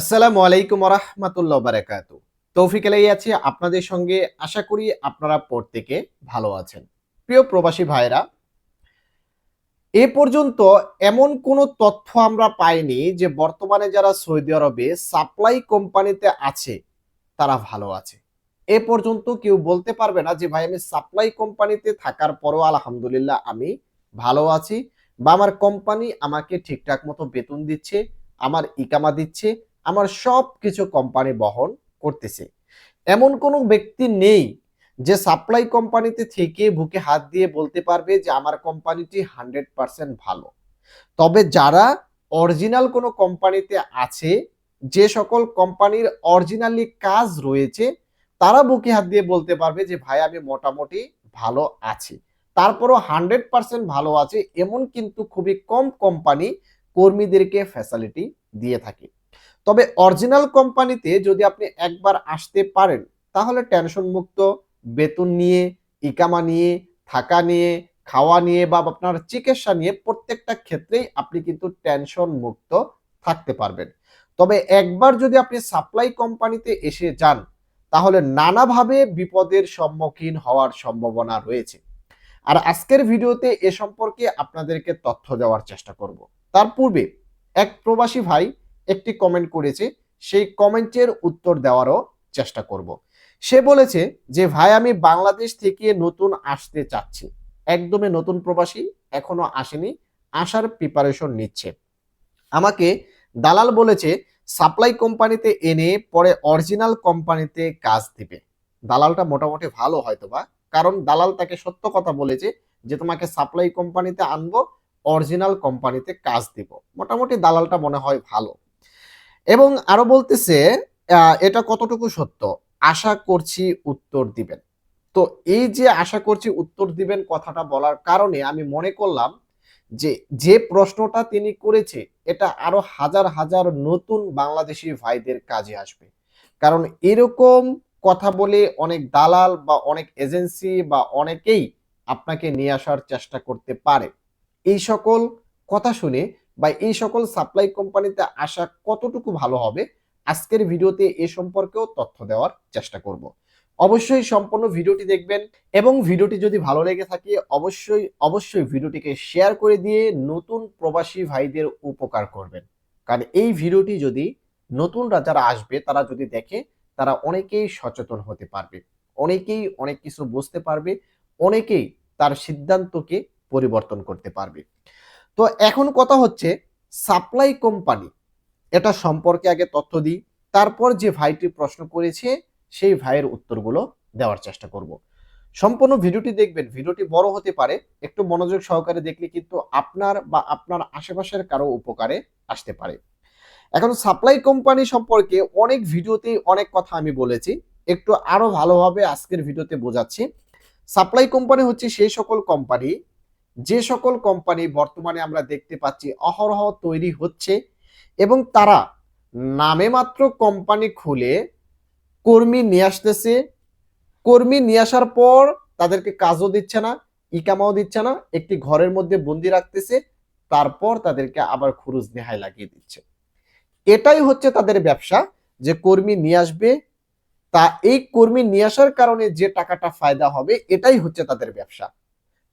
আসসালামু আলাইকুম রহমতুল্লাহ বারাকাত। তৌফিক এলাই আছি, আপনাদের সঙ্গে আশা করি আপনারা প্রত্যেকে ভালো আছেন। প্রিয় প্রবাসী ভাইরা এ পর্যন্ত এমন কোনো তথ্য আমরা পাইনি যে বর্তমানে যারা সৌদি আরবে সাপ্লাই কোম্পানিতে আছে, তারা ভালো আছে। এ পর্যন্ত কেউ বলতে পারবে না যে, ভাই, আমি সাপ্লাই কোম্পানিতে থাকার পরও আলহামদুলিল্লাহ আমি ভালো আছি বা আমার কোম্পানি আমাকে ঠিকঠাক মতো বেতন দিচ্ছে, আমার ইকামা দিচ্ছে আমার সব কিছু কোম্পানি বহন করতেছে। এমন কোনো ব্যক্তি নেই যে সাপ্লাই কোম্পানিতে থেকে বুকে হাত দিয়ে বলতে পারবে যে আমার কোম্পানিটি হান্ড্রেড পার্সেন্ট ভালো। তবে যারা অরিজিনাল কোনো কোম্পানিতে আছে, যে সকল কোম্পানির অরিজিনালি কাজ রয়েছে, তারা বুকে হাত দিয়ে বলতে পারবে যে, ভাই, আমি মোটামুটি ভালো আছি। তারপরও হান্ড্রেড পার্সেন্ট ভালো আছে, এমন কিন্তু খুবই কম কোম্পানি কর্মীদেরকে ফ্যাসিলিটি দিয়ে থাকে। তবে অরিজিনাল কোম্পানিতে যদি আপনি একবার আসতে পারেন, তাহলে টেনশন মুক্ত বেতন নিয়ে, ইকামা নিয়ে, থাকা নিয়ে, খাওয়া নিয়ে বা আপনার চিকিৎসা নিয়ে প্রত্যেকটা ক্ষেত্রেই আপনি কিন্তু টেনশন মুক্ত থাকতে পারবেন। তবে একবার যদি আপনি সাপ্লাই কোম্পানিতে এসে যান, তাহলে নানাভাবে বিপদের সম্মুখীন হওয়ার সম্ভাবনা রয়েছে। আর আজকের ভিডিওতে এ সম্পর্কে আপনাদেরকে তথ্য দেওয়ার চেষ্টা করব। তার পূর্বে, এক প্রবাসী ভাই একটি কমেন্ট করেছে, সেই কমেন্টের উত্তর দেওয়ারও চেষ্টা করব। সে বলেছে যে, ভাই, আমি বাংলাদেশ থেকে নতুন আসতে চাচ্ছি। একদমই নতুন প্রবাসী এখনও আসেনি, আসার প্রিপারেশন নিচ্ছে। আমাকে দালাল বলেছে সাপ্লাই কোম্পানিতে এনে পরে অরিজিনাল কোম্পানিতে কাজ দিবে। দালালটা মোটামুটি ভালো হয়তো বা, কারণ দালাল তাকে সত্য কথা বলেছে যে, তোমাকে সাপ্লাই কোম্পানিতে আনব অরিজিনাল কোম্পানিতে কাজ দিব। মোটামুটি দালালটা মনে হয় ভালো। এবং আরও বলতেছে এটা কতটুকু সত্য? আশা করছি উত্তর দিবেন। তো এই যে আশা করছি উত্তর দিবেন কথাটা বলার কারণে আমি মনে করলাম যে যে প্রশ্নটা তিনি করেছে, এটা আরও হাজার হাজার নতুন বাংলাদেশি ভাইদের কাজে আসবে। কারণ এরকম কথা বলে অনেক দালাল বা অনেক এজেন্সি বা অনেকেই আপনাকে নিয়ে আসার চেষ্টা করতে পারে। এই সকল কথা শুনে বা এই সকল সাপ্লাই কোম্পানিতে আসা কতটুকু ভালো হবে, আজকের ভিডিওতে এ সম্পর্কেও তথ্য দেওয়ার চেষ্টা করব। অবশ্যই সম্পূর্ণ ভিডিওটি দেখবেন এবং ভিডিওটি যদি ভালো লেগে থাকে, অবশ্যই অবশ্যই ভিডিওটিকে শেয়ার করে দিয়ে নতুন প্রবাসী ভাইদের উপকার করবেন। কারণ এই ভিডিওটি যদি নতুনরা যারা আসবে, তারা যদি দেখে, তারা অনেকেই সচেতন হতে পারবে। অনেকেই অনেক কিছু বুঝতে পারবে, অনেকেই তার সিদ্ধান্তকে পরিবর্তন করতে পারবে। তো এখন কথা হচ্ছে সাপ্লাই কোম্পানি এটা সম্পর্কে আগে তথ্য দিই, তারপর যে ভাইটি প্রশ্ন করেছে সেই ভাইয়ের উত্তরগুলো দেওয়ার চেষ্টা করব। সম্পূর্ণ ভিডিওটি দেখবেন, ভিডিওটি বড় হতে পারে, একটু মনোযোগ সহকারে দেখলে কিন্তু আপনার বা আপনার আশেপাশের কারও উপকারে আসতে পারে। এখন সাপ্লাই কোম্পানি সম্পর্কে অনেক ভিডিওতেই অনেক কথা আমি বলেছি, একটু আরও ভালোভাবে আজকের ভিডিওতে বোঝাচ্ছি। সাপ্লাই কোম্পানি হচ্ছে সেই সকল কোম্পানি যে সকল কোম্পানি বর্তমানে আমরা দেখতে পাচ্ছি অহরহ তৈরি হচ্ছে এবং তারা নামে মাত্র কোম্পানি খুলে কর্মী নিয়ে আসতেছে। কর্মী নিয়ে আসার পর তাদেরকে কাজও দিচ্ছে না, ইকামাও দিচ্ছে না, একটি ঘরের মধ্যে বন্দি রাখতেছে, তারপর তাদেরকে আবার খুরুজ নেহায় লাগিয়ে দিচ্ছে। এটাই হচ্ছে তাদের ব্যবসা, যে কর্মী নিয়ে আসবে, তা এই কর্মী নিয়ে আসার কারণে যে টাকাটা ফায়দা হবে, এটাই হচ্ছে তাদের ব্যবসা।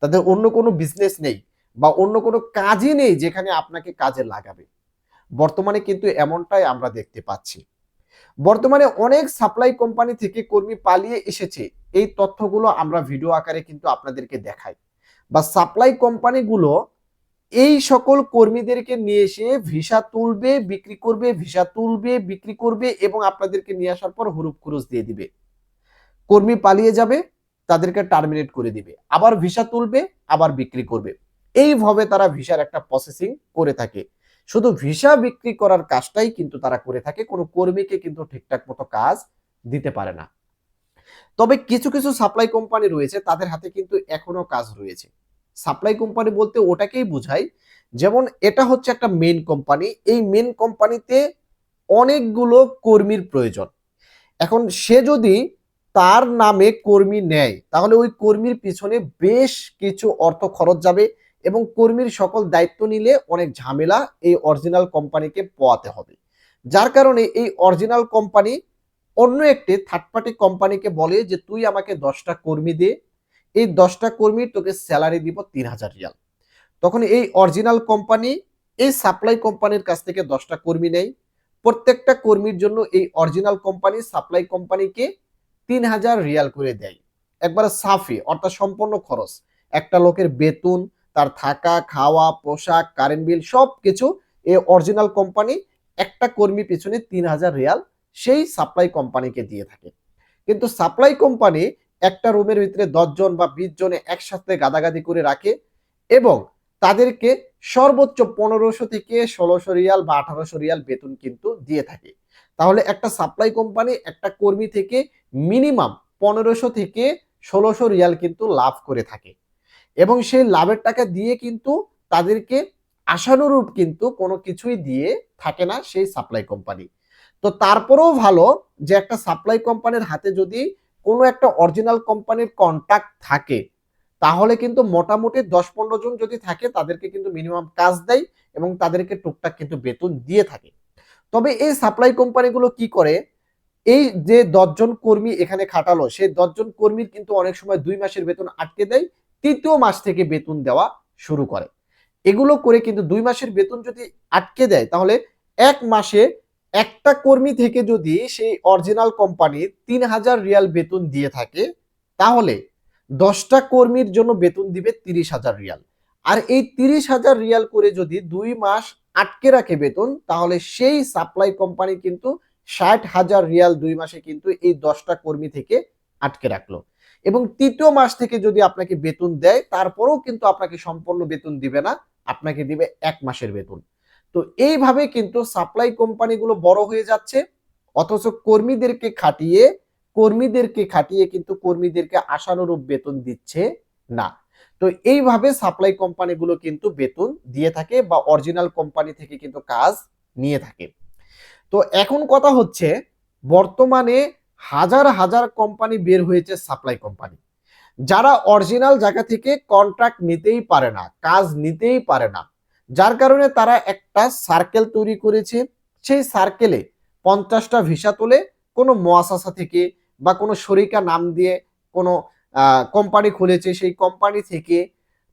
তাদের অন্য কোনো বিজনেস নেই বা অন্য কোনো কাজই নেই যেখানে আপনাকে কাজে লাগাবে। বর্তমানে কিন্তু এমনটাই আমরা দেখতে পাচ্ছি। বর্তমানে অনেক সাপ্লাই কোম্পানি থেকে কর্মী পালিয়ে এসেছে। এই তথ্যগুলো আমরা ভিডিও আকারে কিন্তু আপনাদেরকে দেখাই। বা সাপ্লাই কোম্পানিগুলো এই সকল কর্মীদেরকে নিয়ে এসে ভিসা তুলবে, বিক্রি করবে, ভিসা তুলবে, বিক্রি করবে এবং আপনাদেরকে নিয়ে আসার পর হুরুপ খুরুজ দিয়ে দিবে। কর্মী পালিয়ে যাবে তাদেরকে টার্মিনেট করে দিবে। আবার ভিসা তুলবে, আবার বিক্রি করবে। এইভাবে তারা ভিসার একটা প্রসেসিং করে থাকে। শুধু ভিসা বিক্রি করার কাজটাই কিন্তু তারা করে থাকে, কোনো কর্মীকে কিন্তু ঠিকঠাক মতো কাজ দিতে পারে না। তবে কিছু কিছু সাপ্লাই কোম্পানি রয়েছে, তাদের হাতে কিন্তু এখনও কাজ রয়েছে। সাপ্লাই কোম্পানি বলতে ওটাকেই বোঝায় যেমন এটা হচ্ছে একটা মেন কোম্পানি এই মেন কোম্পানিতে অনেকগুলো কর্মীর প্রয়োজন। এখন সে যদি তার নামে কর্মী নেয়। তাহলে ওই কর্মীর পিছনে বেশ কিছু অর্থ খরচ যাবে এবং কর্মীর সকল দায়িত্ব নিলে অনেক ঝামেলা এই অরিজিনাল কোম্পানিকে পোয়াতে হবে। যার কারণে এই অরিজিনাল কোম্পানি অন্য একটি থার্ড পার্টি কোম্পানিকে বলে যে, তুই আমাকে দশটা কর্মী দে। এই দশটা কর্মীর তোকে স্যালারি দিব তিন হাজার রিয়াল। তখন এই অরিজিনাল কোম্পানি এই সাপ্লাই কোম্পানির কাছ থেকে দশটা কর্মী নেয়। প্রত্যেকটা কর্মীর জন্য এই অরিজিনাল কোম্পানি সাপ্লাই কোম্পানিকে তিন হাজার রিয়াল করে দেয়। একবার সাফি, অর্থাৎ সম্পূর্ণ খরচ। একটা লোকের বেতন, তার থাকা, খাওয়া, পোশাক কারেন্ট বিল সব কিছু এই অরিজিনাল কোম্পানি একটা কর্মী পিছনে তিন হাজার রিয়াল সেই সাপ্লাই কোম্পানিকে দিয়ে থাকে। কিন্তু সাপ্লাই কোম্পানি একটা রুমের ভিতরে দশজন বা বিশ জনে একসাথে গাদাগাদি করে রাখে এবং তাদেরকে সর্বোচ্চ পনেরোশো থেকে ষোলোশো রিয়াল বা আঠারোশো রিয়াল বেতন কিন্তু দিয়ে থাকে। তাহলে একটা সাপ্লাই কোম্পানি একটা কর্মী থেকে মিনিমাম পনেরোশো থেকে ষোলোশো রিয়াল কিন্তু লাভ করে থাকে। এবং সেই লাভের টাকা দিয়ে কিন্তু তাদেরকে আশানুরূপ কিন্তু কোনো কিছুই দিয়ে থাকে না সেই সাপ্লাই কোম্পানি তো তারপরেও ভালো যে একটা সাপ্লাই কোম্পানির হাতে যদি কোনো একটা অরিজিনাল কোম্পানির কন্ট্যাক্ট থাকে, তাহলে কিন্তু মোটামুটি দশ পনেরো জন যদি থাকে, তাদেরকে কিন্তু মিনিমাম কাজ দেয় এবং তাদেরকে টুকটাক কিন্তু বেতন দিয়ে থাকে। তবে এই সাপ্লাই কোম্পানিগুলো কি করে? এই যে দশজন কর্মী এখানে খাটালো, সেই দশজন কর্মীর কিন্তু অনেক সময় দুই মাসের বেতন আটকে দেয়, তৃতীয় মাস থেকে বেতন দেওয়া শুরু করে। এগুলো করে কিন্তু দুই মাসের বেতন যদি আটকে দেয়, তাহলে এক মাসে একটা কর্মী থেকে যদি সেই অরিজিনাল কোম্পানি তিন হাজার রিয়াল বেতন দিয়ে থাকে, তাহলে দশটা কর্মীর জন্য বেতন দিবে তিরিশ হাজার রিয়াল। আর এই তিরিশ হাজার রিয়াল করে যদি দুই মাস আটকে রাখে বেতন, তাহলে সেই সাপ্লাই কোম্পানি কিন্তু ষাট হাজার রিয়াল দুই মাসে কিন্তু এই দশটা কর্মী থেকে আটকে রাখল। এবং তৃতীয় মাস থেকে যদি আপনাকে বেতন দেয়, তারপরেও কিন্তু আপনাকে সম্পূর্ণ বেতন দিবে না, আপনাকে দিবে এক মাসের বেতন। তো এইভাবে কিন্তু সাপ্লাই কোম্পানিগুলো বড় হয়ে যাচ্ছে, অথচ কর্মীদেরকে খাটিয়ে কর্মীদেরকে খাটিয়ে কিন্তু কর্মীদেরকে আশানুরূপ বেতন দিচ্ছে না। তো এইভাবে সাপ্লাই কোম্পানিগুলো কিন্তু বেতন দিয়ে থাকে বা অরিজিনাল কোম্পানি থেকে কিন্তু কাজ নিয়ে থাকে। তো এখন কথা হচ্ছে, বর্তমানে হাজার হাজার কোম্পানি বের হয়েছে সাপ্লাই কোম্পানি যারা অরিজিনাল জায়গা থেকে কন্ট্রাক্ট নিতেই পারে না, কাজ নিতেই পারে না, যার কারণে তারা একটা সার্কেল তৈরি করেছে। সেই সার্কেলে পঞ্চাশটা ভিসা তোলে, কোনো মোয়াসাসা থেকে বা কোনো শরিকা নাম দিয়ে কোনো কোম্পানি খুলেছে, সেই কোম্পানি থেকে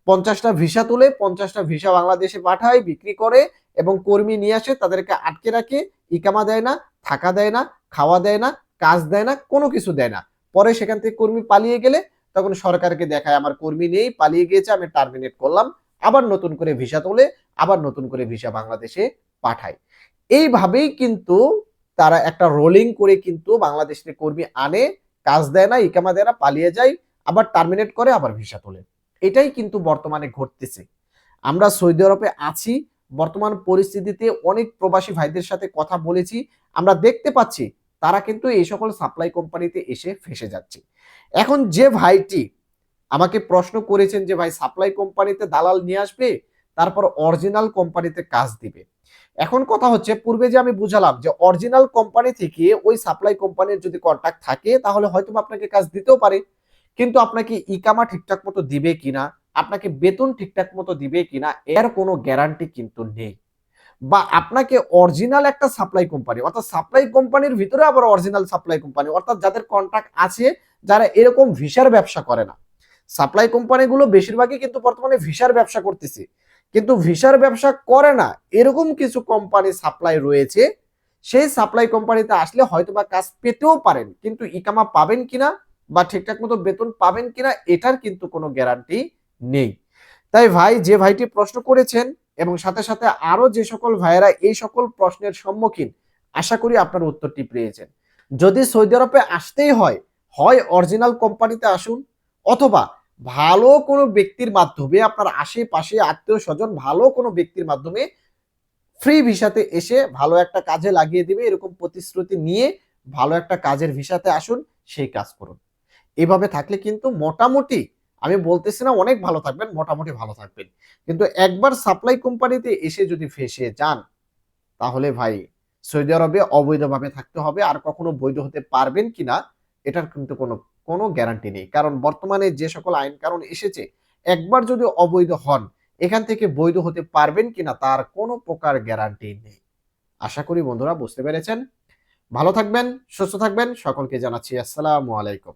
পঞ্চাশটা ভিসা তুলে, পঞ্চাশটা ভিসা বাংলাদেশে পাঠায়, বিক্রি করে এবং কর্মী নিয়ে আসে, তাদেরকে আটকে রাখে, ইকামা দেয় না, থাকা দেয় না, খাওয়া দেয় না, কাজ দেয় না, কোনো কিছু দেয় না। পরে সেখান থেকে কর্মী পালিয়ে গেলে তখন সরকারকে দেখায়, আমার কর্মী নেই, পালিয়ে গিয়েছে, আমি টার্মিনেট করলাম, আবার নতুন করে ভিসা তোলে, আবার নতুন করে ভিসা বাংলাদেশে পাঠায়। এইভাবেই কিন্তু তারা একটা রোলিং করে কিন্তু বাংলাদেশের কর্মী আনে, কাজ দেয় না, ইকামা দেয় না, পালিয়ে যায় আবার টার্মিনেট করে আবার ভিসা তোলে। এটাই কিন্তু বর্তমানে ঘটতেছে। আমরা সৌদি আরবে আছি, বর্তমান পরিস্থিতিতে অনেক প্রবাসী ভাইদের সাথে কথা বলেছি, আমরা দেখতে পাচ্ছি তারা কিন্তু এই সকল সাপ্লাই কোম্পানিতে এসে ফেসে যাচ্ছে। এখন যে ভাইটি আমাকে প্রশ্ন করেছেন যে, ভাই সাপ্লাই কোম্পানিতে দালাল নিয়ে আসবে, তারপর অরিজিনাল কোম্পানিতে কাজ দিবে। এখন কথা হচ্ছে, পূর্বে যে আমি বুঝালাম যে অরিজিনাল কোম্পানি থেকে ওই সাপ্লাই কোম্পানির যদি কন্ট্যাক্ট থাকে, তাহলে হয়তো আপনাকে কাজ দিতেও পারে। কিন্তু আপনাকে ইকামা ঠিকঠাক মতো দিবে কিনা, আপনাকে বেতন ঠিকঠাক মতো দিবে কিনা, এর কোনো গ্যারান্টি কিন্তু নেই। বা আপনাকে অরিজিনাল একটা সাপ্লাই কোম্পানি অর্থাৎ সাপ্লাই কোম্পানির ভিতরে আবার অরিজিনাল সাপ্লাই কোম্পানি অর্থাৎ যাদের কন্ট্রাক্ট আছে, যারা এরকম ভিসার ব্যবসা করে না। সাপ্লাই কোম্পানিগুলো বেশিরভাগই কিন্তু বর্তমানে ভিসার ব্যবসা করতেছে। কিন্তু ভিসার ব্যবসা করে না, এরকম কিছু কোম্পানি সাপ্লাই রয়েছে, সেই সাপ্লাই কোম্পানিতে আসলে হয়তো বা কাজ পেতেও পারেন, কিন্তু ইকামা পাবেন কিনা বা ঠিকঠাক মতো বেতন পাবেন কিনা এটার কিন্তু কোনো গ্যারান্টি নেই। তাই ভাই, যে ভাইটি প্রশ্ন করেছেন এবং সাথে সাথে আরও যে সকল ভাইয়েরা এই সকল প্রশ্নের সম্মুখীন, আশা করি আপনার উত্তরটি পেয়েছেন। যদি সৌদি আরবে আসতেই হয় হয় অরিজিনাল কোম্পানিতে আসুন অথবা ভালো কোনো ব্যক্তির মাধ্যমে, আপনার আশেপাশে আত্মীয় স্বজন ভালো কোনো ব্যক্তির মাধ্যমে ফ্রি ভিসাতে এসে ভালো একটা কাজে লাগিয়ে দিবে, এরকম প্রতিশ্রুতি নিয়ে ভালো একটা কাজের ভিসাতে আসুন, সেই কাজ করুন। এভাবে থাকলে কিন্তু মোটামুটি, আমি বলতেছি না অনেক ভালো থাকবেন, মোটামুটি ভালো থাকবেন। কিন্তু একবার সাপ্লাই কোম্পানিতে এসে যদি ফেসে যান, তাহলে ভাই সৌদি আরবে অবৈধভাবে থাকতে হবে, আর কখনো বৈধ হতে পারবেন কিনা এটার কিন্তু কোনো কোনো গ্যারান্টি নেই। কারণ বর্তমানে যে সকল আইন কারণ এসেছে, একবার যদি অবৈধ হন, এখান থেকে বৈধ হতে পারবেন কিনা তার কোনো প্রকার গ্যারান্টি নেই। আশা করি বন্ধুরা বুঝতে পেরেছেন। ভালো থাকবেন, সুস্থ থাকবেন, সকলকে জানাচ্ছি আসসালামু আলাইকুম।